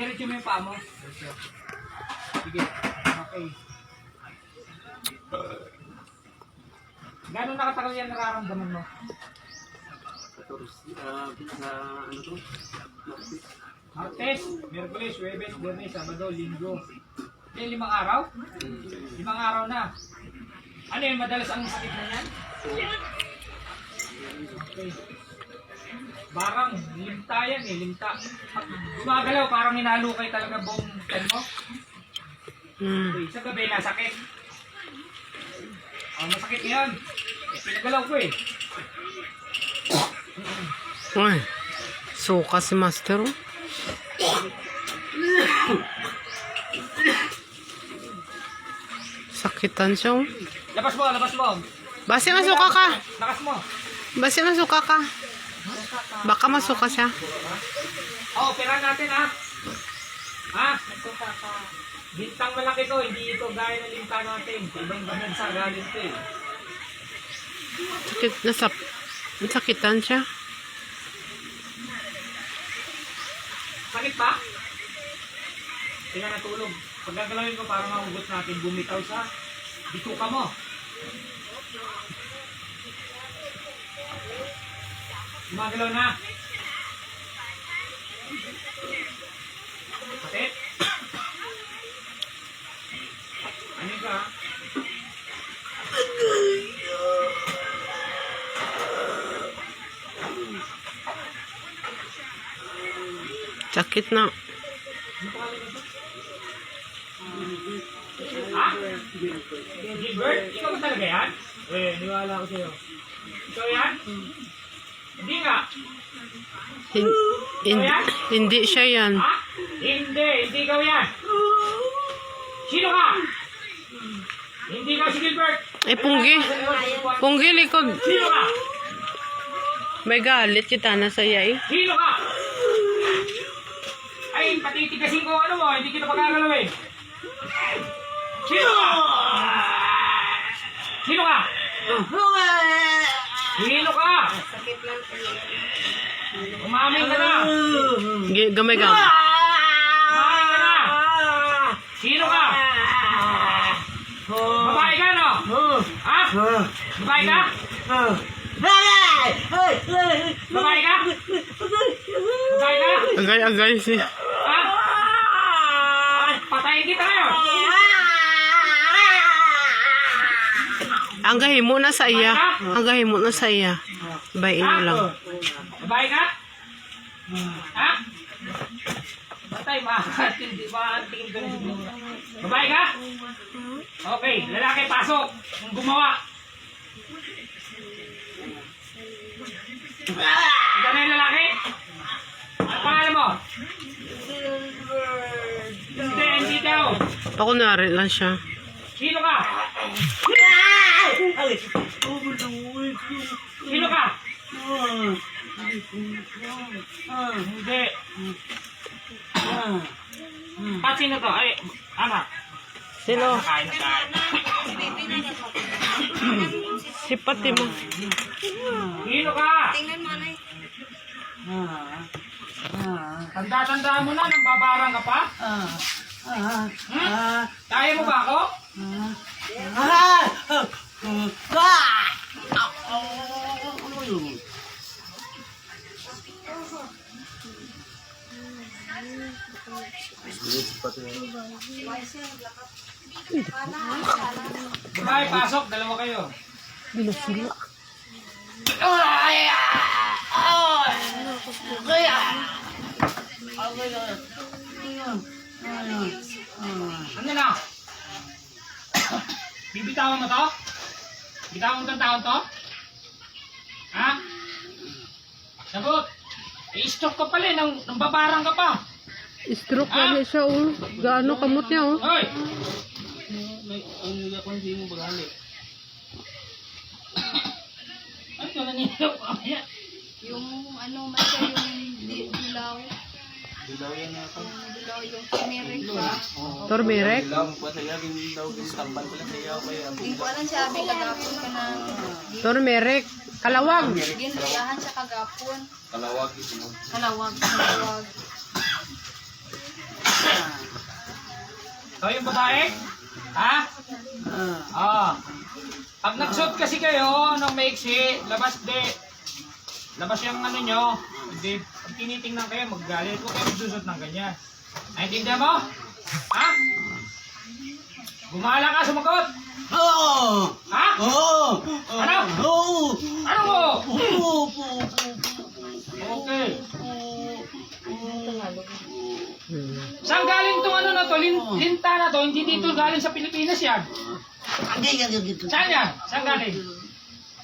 Diretso mo yung paa mo. Sige. Okay. Gano'n nakatagal yan nararamdaman mo? Ah, sa ano to? Martes, Merkulis, Webes, Biyernes, Sabado, Linggo. Yan, limang araw? Limang araw na. Ano yun, madalas ang sakit na yan? Okay. Barang, limta yan eh, limta. Pag gumagalaw, parang hinalukay talaga buong tan mo. Hmm. Okay, sa gabi, nasakit. Oh, masakit ngayon. Eh, pinagalaw ko eh. Ay, suka si Master. oh. Sakitan siya. oh. Labas mo, labas mo. Base masuka ka. Lakas mo. Base masuka ka. Baka masuka siya. Oh, opera natin ha. Ha? Bintang malaki to, hindi ito gaya ng linta natin. Ibang bansa galing to eh. Sakit, nasa, sakitan siya. Sakit pa? Tingnan na tulog. Pag gagalawin ko para mahugot natin, bumitaw sa bituka mo. Gumagalaw na. Sakit? Ano ka? Sakit na. Ha? Gilbert? Ikaw ba talaga yan? Eh, niwala ko sa'yo. Ikaw yan? Nga. Hin- hin- hindi siya yan. Ha? Hindi, hindi ikaw yan. Sino ka? Hindi ka si Gilbert. Ay, punggi. Punggi likod. Sino ka? May galit kita na sa eh. Sino ka? Ay, patitigasin ko ano mo, hindi kita pagkagalawin. Sino ka? Sino ka? Sino ka? Umamin ka na. G- gamay gamay. Umamin ka na. Sino ka? Babae ka, no? Ha? Babae ka? Babae ka? Babae ka? Agay-agay si. Ha? Patayin kita ngayon. Ang gahimo na sa iya. Ang gahimo na sa iya. Bayin mo lang. Babae ka? Ha? Patay, makatin, di ba? Tingin ka na siguro. Babae ka? Okay, lalaki, pasok. Kung gumawa. Na yung lalaki? Ano pangalan mo? Hindi, hindi daw. Pakunwari lang siya. Sino ka? Sino ka? Hindi. At sino to? Ay, anak. Sino? Kain na kain. Si Pati mo. Sino ka? Tingnan mo, Nay. Tanda-tanda mo na, nang babarang ka pa? Hmm? Kaya mo ba ako? Babae, pasok. Dalawa kayo. Binasila. Ano na? Bibitawan mo to? Bitawan mo tong taon to? Ha? Sagot. I-stop ka pala eh, nang, nang babarang ka pa. Stroke na niya siya, oh. Gaano kamot niya, oh. Hoy! Ano ka nangyayari? Yung ano, masa yung di- dilaw. Dilaw yan na ako. Dilaw, yung turmeric pa. Turmeric. Dilaw, yung daw yung tambal pala sa iyo kay Hindi ko alam sabi kagapon ka na. Turmeric. Kalawag. Ginriyahan siya kagapon. kalawag ito. Kalawag, kalawag. Ikaw yung babae? Ha? Ah. Pag nagsuot kasi kayo ng maiksi, labas di. Labas yung ano nyo. Hindi, pag tinitingnan kayo, maggalit ko kayo magsusot ng ganyan. Naintindihan mo? Ha? Gumala ka, sumagot. Oo! Ha? Oo! Ano? Oo! Ano mo? Oo! Okay. Saan galing tong ano na to? Lin, linta na to? Hindi dito galing sa Pilipinas yan. Saan yan? Saan galing?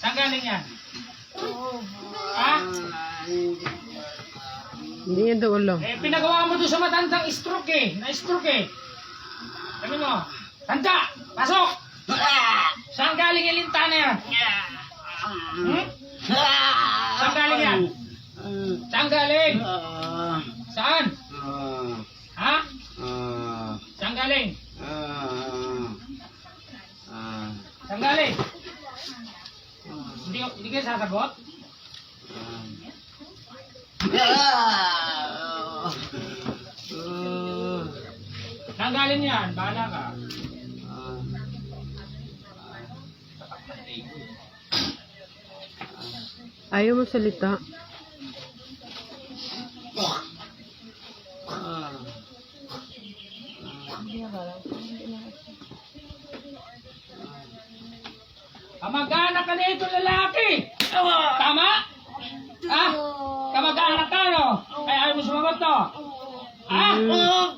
Saan galing yan? Ha? Hindi yan daw ulo. Eh, pinagawa mo doon sa matandang stroke eh. Na-stroke eh. Sabi mo, tanda! Pasok! Saan galing yung linta na yan? Hmm? Saan galing yan? Saan galing? Saan? Ha? Saan galing? Saan galing? Hindi, hindi kayo sasagot? Galing yan? Bahala ka. Ayaw mo salita. Kamag-anak ka na itong lalaki. Tama? Ha? Kamag-anak ka, no? Ay, ayaw mo sumagot, no? Ha?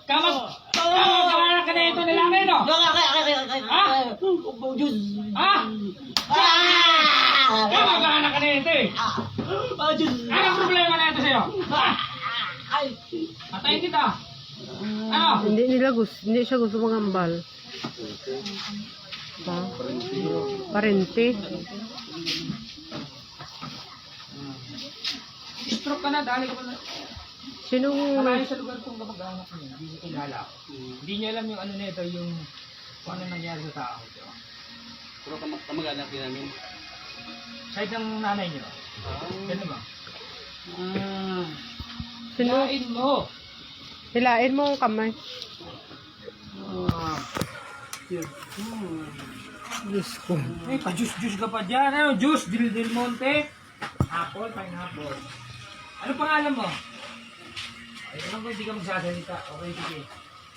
Kamag... Kamag-anak ka na itong lalaki, no? Ha? Ha? Kamag-anak ka na ito, eh. Anong problema na ito sa'yo? Ha? Patayin kita. Ano? Hindi nila gusto, hindi siya gusto magambal. Ha? Parente. Stroke ka na, dali ka pa na. Sinong Malayo sa lugar kong kamag-anak niya, hindi niya kilala. Hindi niya alam yung ano nito, yung kung ano nangyari sa tao. diba? Pero kamag kamag-anak din namin. Side ng nanay niyo. Ganun ba? Sino? Kain mo. Hilain mo ang kamay. Diyos ko. Eh, pa-juice-juice ka pa dyan. Ano, juice? Dil Del Monte? Apple, pineapple. Ano pangalan mo? Ay, alam ko hindi ka magsasalita. Okay, sige.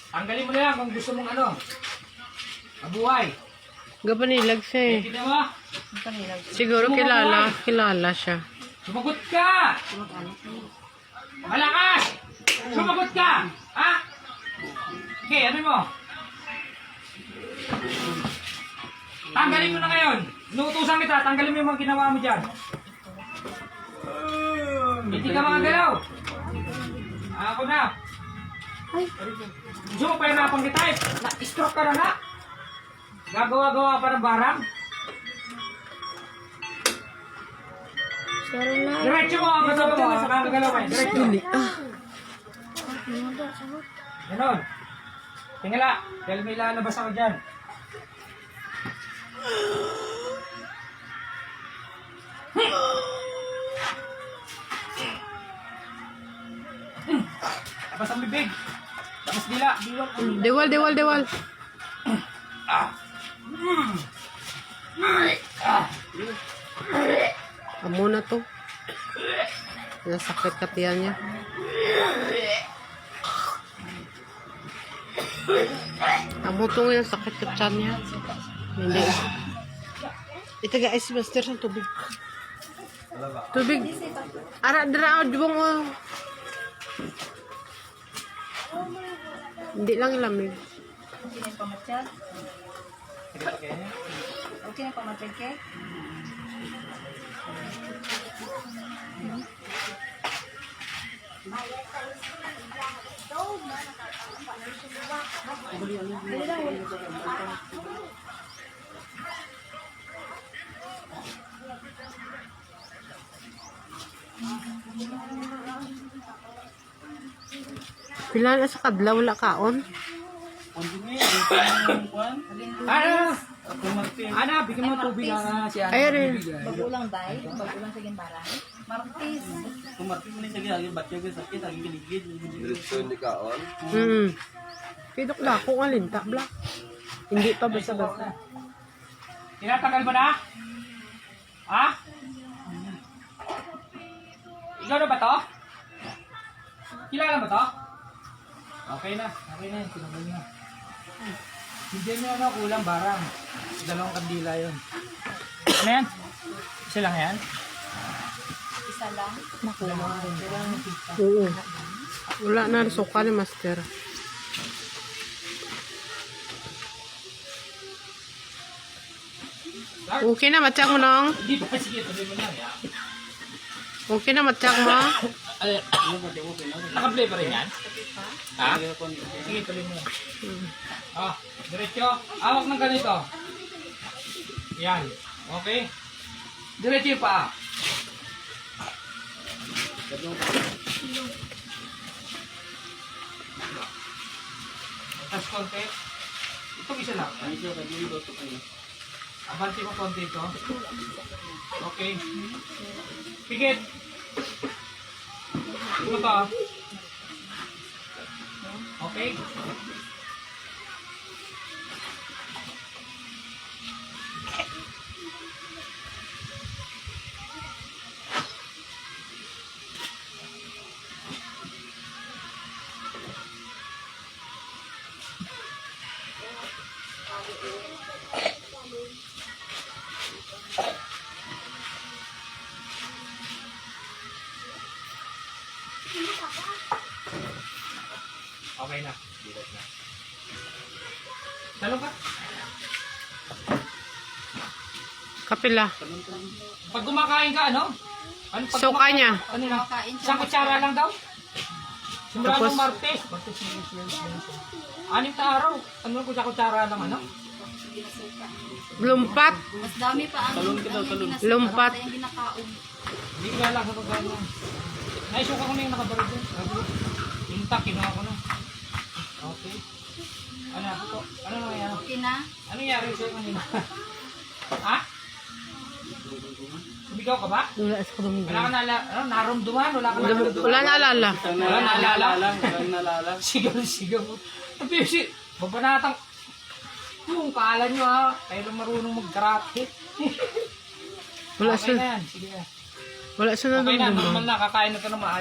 Tanggalin mo na lang kung gusto mong ano. Mabuhay. Gapanilag siya eh. Kita mo? Siguro kilala, kilala siya. Sumagot ka! Malakas! Sumagot ka! Ha? Okay, ano mo? Tanggalin mo na ngayon. Inuutusan kita, tanggalin mo yung mga ginawa mo dyan. Hindi ka mga galaw. Ako na. Gusto mo pahirapan kita eh. Na-stroke ka na na. Gagawa-gawa pa ng barang. Diretso mo ang kasama mo. Nakakagalaw ka. Diretso. Ganon. Tingala. Dahil may lalabas ako dyan. Labas ang bibig. Labas dila. Dewal, dewal, dewal. Amo na to. Nasakit katiyan niya. Amo to ngayon, sakit ka tiyan niya. Hindi. Ito guys, master ng tubig. Tubig. Ara, dara, dubong mo. Hindi lang lamig. Okay na pamatyag? Okay na pamatyag ke? Pila na sa kadlaw, wala kaon. Ano? Ana, bigyan mo tubig na si Ana. Ay, rin. Bagulang day, bagulang sa ginbarang. Martis. Kumarti mo na siya ginagin, ba't yung sakit, ang giligid. Mm. Kidok na kung alinta, bla. Hindi pa basta-basta. Tinatagal mo na? Ha? Ikaw na ba to? Kilala mo to? Okay na. Okay na. Tinagal na. Hindi niya ano, kulang barang. Dalawang kandila yun. Ano yan? Isa lang yan? Isa lang. Oo. Wala na suka ni Master. Okay na, matyak mo nang. Ya. Okay na, matyak mo. Naka-play pa rin yan? Ha? Sige, tuloy mo. Ah, diretso. Awak ng ganito. Yan. Okay? Diretso yung paa. Tapos konti. Itong isa lang. Abante mo konti ito. Okay. Pikit. Ano. Okay Kapila. Pag kumakain ka, ano? Ano pag Suka kumakain- niya. Ano lang? Isang kutsara lang daw? Simula Tapos- ng Martes. Anim na araw. Ano ko sa kutsara lang, ano? Lumpat. Mas dami pa ang talon ka daw, talon. Lumpat. Yung ginakaon. Hindi ko lang sa pagkano. Naisuka ko na yung. Sabi ko, Yung tak, kinuha ko na. Okay. Ano, ako? Ano nangyari? Okay na? Ano nangyari sa'yo kanina? ha? Sumigaw ka ba? Wala sa kadumi. Wala ka nala, ano? Wala ka narumduman? Wala na alala. Wala naalala? Walang nalala. Sigaw, sigaw. Sabi, si, babanatang, yung kala nyo ha, kayo lang marunong mag-karate. Wala okay sa na yan, sige na. wala sa Okay na, normal na, kakain na ka na maayos.